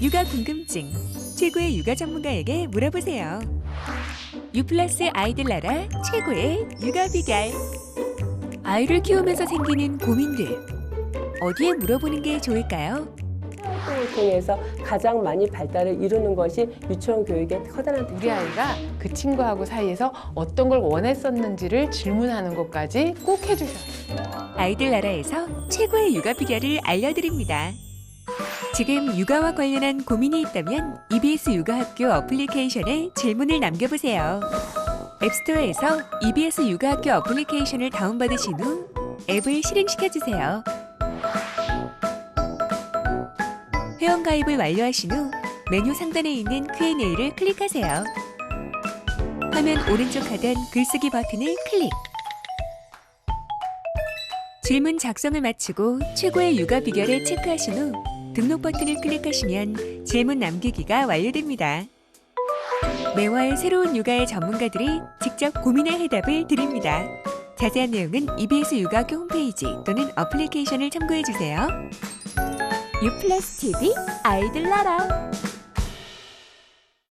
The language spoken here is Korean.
육아 궁금증 최고의 육아 전문가에게 물어보세요. 유플러스 아이들 나라 최고의 육아 비결. 아이를 키우면서 생기는 고민들 어디에 물어보는 게 좋을까요? 활동을 통해서 가장 많이 발달을 이루는 것이 유치원 교육의 커다란 우리. 아이가 그 친구하고 사이에서 어떤 걸 원했었는지를 질문하는 것까지 꼭 해주셔요. 아이들 나라에서 최고의 육아 비결을 알려드립니다. 지금 육아와 관련한 고민이 있다면 EBS 육아학교 어플리케이션에 질문을 남겨보세요. 앱스토어에서 EBS 육아학교 어플리케이션을 다운받으신 후 앱을 실행시켜주세요. 회원 가입을 완료하신 후 메뉴 상단에 있는 Q&A를 클릭하세요. 화면 오른쪽 하단 글쓰기 버튼을 클릭. 질문 작성을 마치고 최고의 육아 비결을 체크하신 후 등록 버튼을 클릭하시면 질문 남기기가 완료됩니다. 매월 새로운 육아의 전문가들이 직접 고민의 해답을 드립니다. 자세한 내용은 EBS 육아학교 홈페이지 또는 어플리케이션을 참고해 주세요. 유플러스 TV 아이들 나라